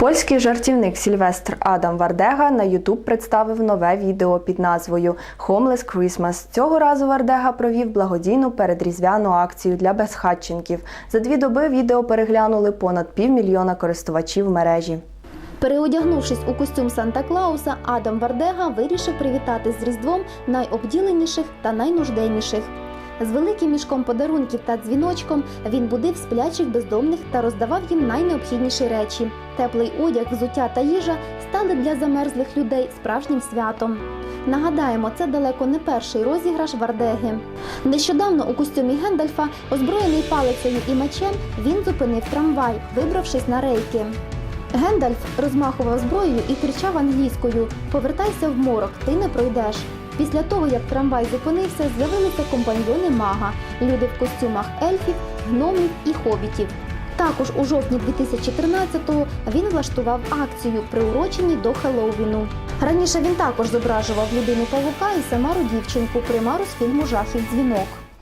Польський жартівник Сільвестр Адам Вардега на Ютуб представив нове відео під назвою Homeless Christmas. Цього разу Вардега провів благодійну передріздвяну акцію для безхатченків. За дві доби відео переглянули понад півмільйона користувачів мережі. Переодягнувшись у костюм Санта Клауса, Адам Вардега вирішив привітати з Різдвом найобділеніших та найнужденніших. З великим мішком подарунків та дзвіночком він будив сплячих бездомних та роздавав їм найнеобхідніші речі. Теплий одяг, взуття та їжа стали для замерзлих людей справжнім святом. Нагадаємо, це далеко не перший розіграш Вардеги. Нещодавно у костюмі Гендальфа, озброєний палицею і мечем, він зупинив трамвай, вибравшись на рейки. Гендальф розмахував зброєю і кричав англійською: Повертайся в морок, ти не пройдеш. Після того, як трамвай зупинився, з'явилися компаньйони мага, люди в костюмах ельфів, гномів і хобітів. Також у жовтні 2013-го він влаштував акцію, приурочені до Хеллоуіну. Раніше він також зображував людину павука і Самару дівчинку примару з фільму Жахів дзвінок.